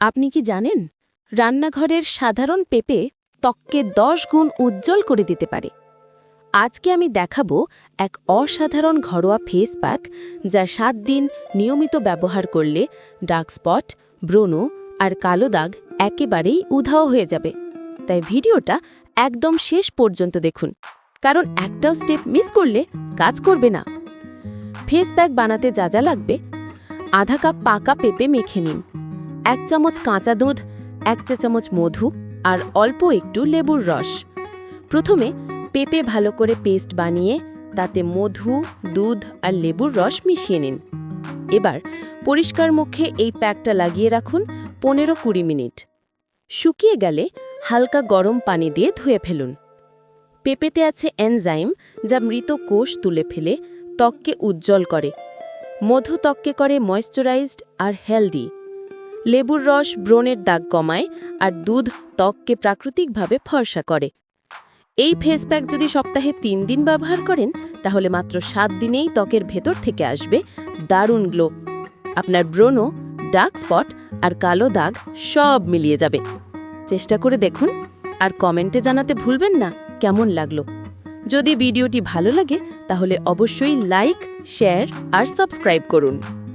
আপনি কি জানেন, রান্নাঘরের সাধারণ পেঁপে ত্বককে দশ গুণ উজ্জ্বল করে দিতে পারে। আজকে আমি দেখাবো এক অসাধারণ ঘরোয়া ফেস প্যাক, যা সাত দিন নিয়মিত ব্যবহার করলে ডার্ক স্পট ব্রণ আর কালো দাগ একেবারেই উধাও হয়ে যাবে। তাই ভিডিওটা একদম শেষ পর্যন্ত দেখুন, কারণ একটাও স্টেপ মিস করলে কাজ করবে না। ফেস প্যাক বানাতে যা যা লাগবে, আধা কাপ পাকা পেঁপে মেখে নিন। এক চামচ কাঁচা দুধ, এক চা চামচ মধু আর অল্প একটু লেবুর রস। প্রথমে পেঁপে ভালো করে পেস্ট বানিয়ে তাতে মধু, দুধ আর লেবুর রস মিশিয়ে নিন। এবার পরিষ্কার মুখে এই প্যাকটা লাগিয়ে রাখুন পনেরো কুড়ি মিনিট। শুকিয়ে গেলে হালকা গরম পানি দিয়ে ধুয়ে ফেলুন। পেঁপেতে আছে এনজাইম যা মৃত কোষ তুলে ফেলে ত্বককে উজ্জ্বল করে। মধু ত্বককে করে ময়শ্চারাইজড আর হেলদি লেবুর রস ব্রণের দাগ কমায় আর দুধ ত্বককে প্রাকৃতিকভাবে ফর্সা করে। এই ফেস প্যাক যদি সপ্তাহে তিন দিন ব্যবহার করেন, তাহলে মাত্র সাত দিনেই ত্বকের ভেতর থেকে আসবে দারুণ গ্লো আপনার ব্রণ ডার্ক স্পট আর কালো দাগ সব মিলিয়ে যাবে। চেষ্টা করে দেখুন আর কমেন্টে জানাতে ভুলবেন না কেমন লাগল। যদি ভিডিওটি ভালো লাগে, তাহলে অবশ্যই লাইক শেয়ার আর সাবস্ক্রাইব করুন।